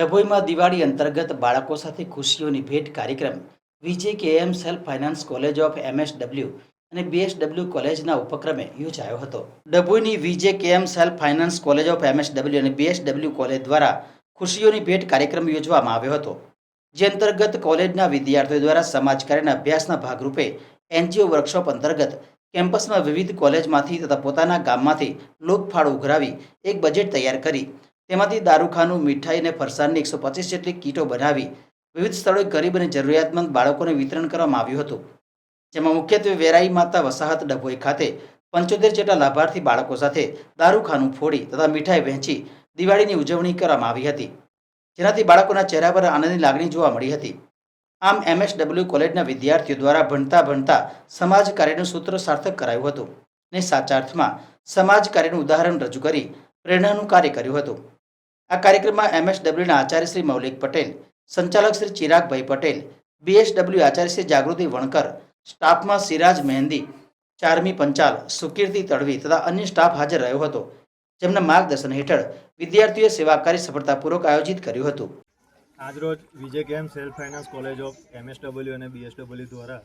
ડભોઈમાં દિવાળી અંતર્ગત બાળકો સાથે ખુશીઓની ભેટ કાર્યક્રમ VJ KM self finance college of MSW અને બીએસડબલ્યુ કોલેજના ઉપક્રમે યોજાયો હતો. ડભોઈની VJ KM self finance college of MSW અને બીએસડબલ્યુ કોલેજ દ્વારા ખુશીઓની ભેટ કાર્યક્રમ યોજવામાં આવ્યો હતો. જે અંતર્ગત કોલેજના વિદ્યાર્થીઓ દ્વારા સમાજ કાર્યના અભ્યાસના ભાગરૂપે એનજીઓ વર્કશોપ અંતર્ગત કેમ્પસમાં વિવિધ કોલેજમાંથી તથા પોતાના ગામમાંથી લોકફાળો ઉઘરાવી એક બજેટ તૈયાર કરી તેમાંથી દારૂખાનું મીઠાઈ અને ફરસાણની એકસો પચીસ જેટલી કીટો બનાવી વિવિધ સ્થળોએ ગરીબ અને જરૂરિયાતમંદ બાળકોને વિતરણ કરવામાં આવ્યું હતું. જેમાં મુખ્યત્વે વેરાઈ માતા વસાહત ડભોઈ ખાતે પંચોતેર જેટલા લાભાર્થી બાળકો સાથે દારૂખાનું ફોડી તથા મીઠાઈ વહેંચી દિવાળીની ઉજવણી કરવામાં આવી હતી. જેનાથી બાળકોના ચહેરા પર આનંદની લાગણી જોવા મળી હતી. આમ એમએસડબલ્યુ કોલેજના વિદ્યાર્થીઓ દ્વારા ભણતા ભણતા સમાજ કાર્યનું સૂત્ર સાર્થક કરાયું હતું ને સાચા અર્થમાં સમાજ કાર્યનું ઉદાહરણ રજૂ કરી પ્રેરણાનું કાર્ય કર્યું હતું. આ કાર્યક્રમમાં એમએસડબલ્યુના આચાર્ય શ્રી મૌલિક પટેલ, સંચાલક શ્રી ચિરાગભાઈ પટેલ બીએસડબલ્યુ આચાર્ય શ્રી જાગૃતિ વણકર, સ્ટાફમાં સિરાજ મહેંદી, ચારમી પંચાલ, સુકીર્તિ તડવી તથા અન્ય સ્ટાફ હાજર રહ્યો હતો. જેમના માર્ગદર્શન હેઠળ વિદ્યાર્થીઓએ સેવાકાર્ય સફળતાપૂર્વક આયોજિત કર્યું હતું. આજરોજ Vijay K M self finance college of MSW અને બીએસડબલ્યુ દ્વારા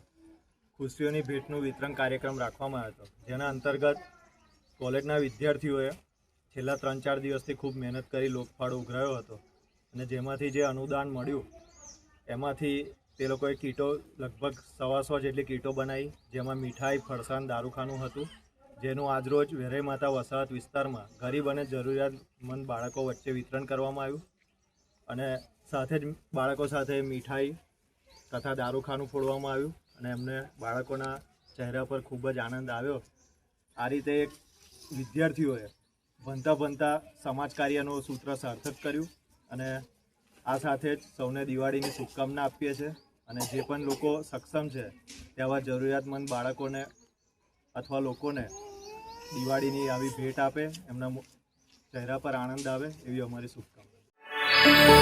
ખુશીઓની ભેટનું વિતરણ કાર્યક્રમ રાખવામાં આવ્યો હતો. જેના અંતર્ગત કોલેજના વિદ્યાર્થીઓએ છેલ્લા ત્રણ ચાર દિવસથી ખૂબ મહેનત કરી લોકફાળો ઉઘરાયો હતો. અને જેમાંથી જે અનુદાન મળ્યું, એમાંથી તે લોકોએ કીટો લગભગ સવા સો જેટલી કીટો બનાવી, જેમાં મીઠાઈ, ફરસાણ, દારૂખાનું હતું, જેનું આજરોજ વેરાઈ માતા વસાહત વિસ્તારમાં ગરીબ અને જરૂરિયાતમંદ બાળકો વચ્ચે વિતરણ કરવામાં આવ્યું. અને સાથે જ બાળકો સાથે મીઠાઈ તથા દારૂખાનું ફોડવામાં આવ્યું અને એમને બાળકોના ચહેરા પર ખૂબ જ આનંદ આવ્યો. આ રીતે એક વિદ્યાર્થીઓએ ભણતા ભણતા સમાજ કાર્યનું સૂત્ર સાર્થક કર્યું અને આ સાથે જ સૌને દિવાળીની શુભકામના આપીએ છીએ અને જે પણ લોકો સક્ષમ છે તેવા જરૂરિયાતમંદ બાળકોને અથવા લોકોને દિવાળીની આવી ભેટ આપે, એમના ચહેરા પર આનંદ આવે એવી અમારી શુભકામના.